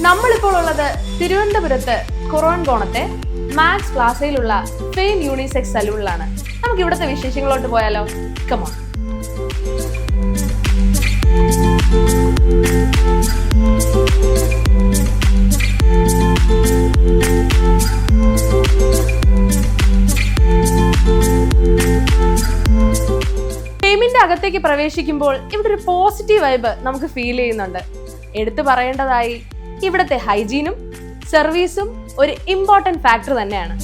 നമ്മളിപ്പോൾ ഉള്ളത് തിരുവനന്തപുരത്ത് കൊറോൺ കോണത്തെ മാക്സ് പ്ലാസയിലുള്ള ഫെയിം യൂണിസെക്സ് സലൂണിലാണ് നമുക്ക് ഇവിടുത്തെ വിശേഷങ്ങളോട്ട് പോയാലോ? കമാ ഫെയിമിന്റെ അകത്തേക്ക് പ്രവേശിക്കുമ്പോൾ ഇവിടെ ഒരു പോസിറ്റീവ് വൈബ് നമുക്ക് ഫീൽ ചെയ്യുന്നുണ്ട്. എടുത്തു പറയേണ്ടതായി ഇവിടുത്തെ ഹൈജീനും സർവീസും ഒരു ഇമ്പോർട്ടന്റ് ഫാക്ടർ തന്നെയാണ്.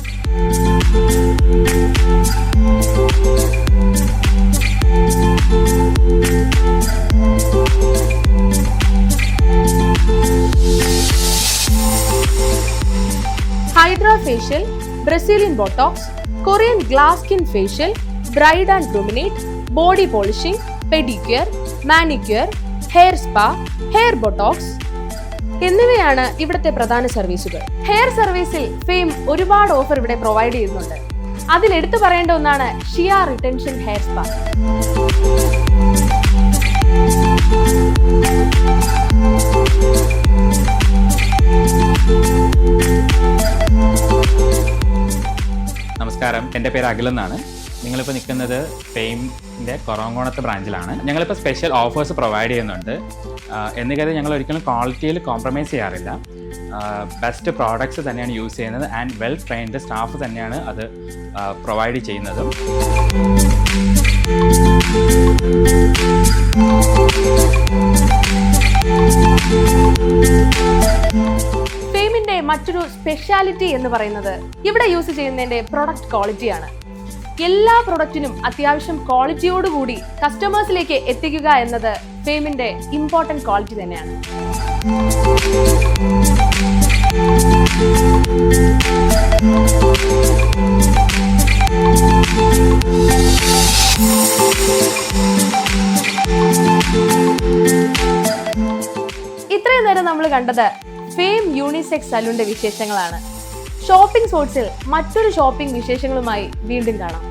hydra facial Brazilian botox Korean glass skin facial bride and ബ്രൂമിനേറ്റ് body polishing pedicure manicure hair spa hair botox എന്നിവയാണ് ഇവിടുത്തെ പ്രധാന സർവീസുകൾ. ഹെയർ സർവീസിൽ ഫെയിം ഒരുപാട് ഓഫർ ഇവിടെ പ്രൊവൈഡ് ചെയ്യുന്നുണ്ട്. അതിൽ എടുത്തു പറയേണ്ട ഒന്നാണ് ഷിയ റിട്ടൻഷൻ ഹെയർ സ്പാ നമസ്കാരം. എന്റെ പേര് അഖിൽ എന്നാണ്. നിങ്ങളിപ്പോൾ നിൽക്കുന്നത് ഫെയിമിന്റെ കുറവങ്കോണത്തെ ബ്രാഞ്ചിലാണ്. ഞങ്ങളിപ്പോൾ സ്പെഷ്യൽ ഓഫേഴ്സ് പ്രൊവൈഡ് ചെയ്യുന്നുണ്ട്. എന്ന് ഞങ്ങൾ ഒരിക്കലും ക്വാളിറ്റിയിൽ കോംപ്രമൈസ് ചെയ്യാറില്ല. ബെസ്റ്റ് പ്രോഡക്ട്സ് തന്നെയാണ് യൂസ് ചെയ്യുന്നത് ആൻഡ് വെൽ ട്രെയിൻഡ് സ്റ്റാഫ് തന്നെയാണ് അത് പ്രൊവൈഡ് ചെയ്യുന്നതും. ഫെയിമിന്റെ മറ്റൊരു സ്പെഷ്യാലിറ്റി എന്ന് പറയുന്നത് ഇവിടെ യൂസ് ചെയ്യുന്നതിന്റെ പ്രൊഡക്റ്റ് ക്വാളിറ്റിയാണ് എല്ലാ പ്രൊഡക്റ്റിനും അത്യാവശ്യം ക്വാളിറ്റിയോടുകൂടി കസ്റ്റമേഴ്സിലേക്ക് എത്തിക്കുക എന്നത് ഫെയിമിന്റെ ഇമ്പോർട്ടന്റ് ക്വാളിറ്റി തന്നെയാണ്. ഇത്രയും നേരം നമ്മൾ കണ്ടത് ഫെയിം യൂണിസെക്സ് സലൂണിന്റെ വിശേഷങ്ങളാണ്. ഷോപ്പിംഗ് സ്പോർട്സിൽ മറ്റൊരു ഷോപ്പിംഗ് വിശേഷങ്ങളുമായി വീണ്ടും കാണാം.